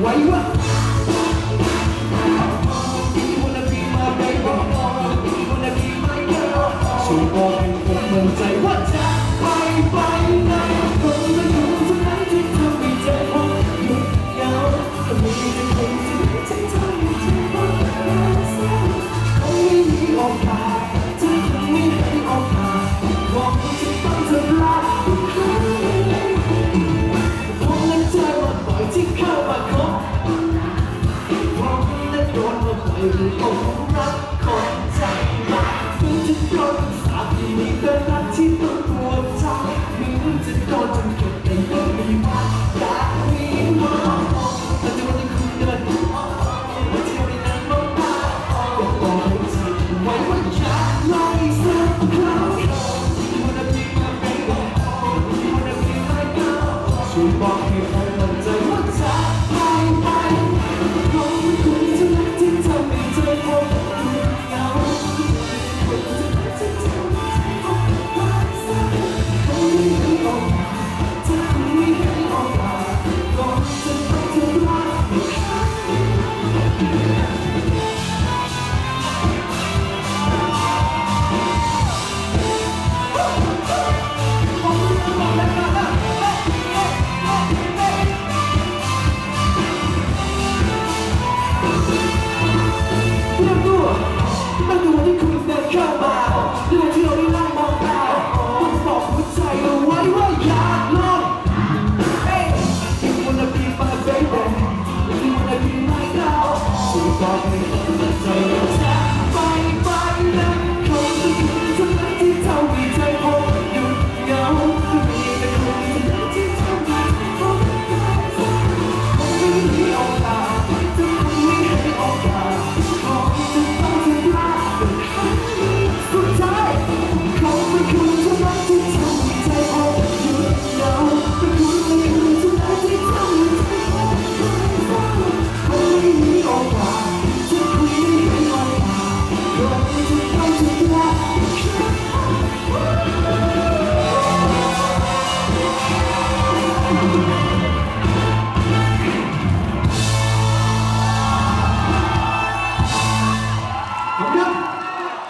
Why you up. อมอกขรักคนใจร้ายทุงทุกคนสาบดีนี้เพื่อนรัก She bought me a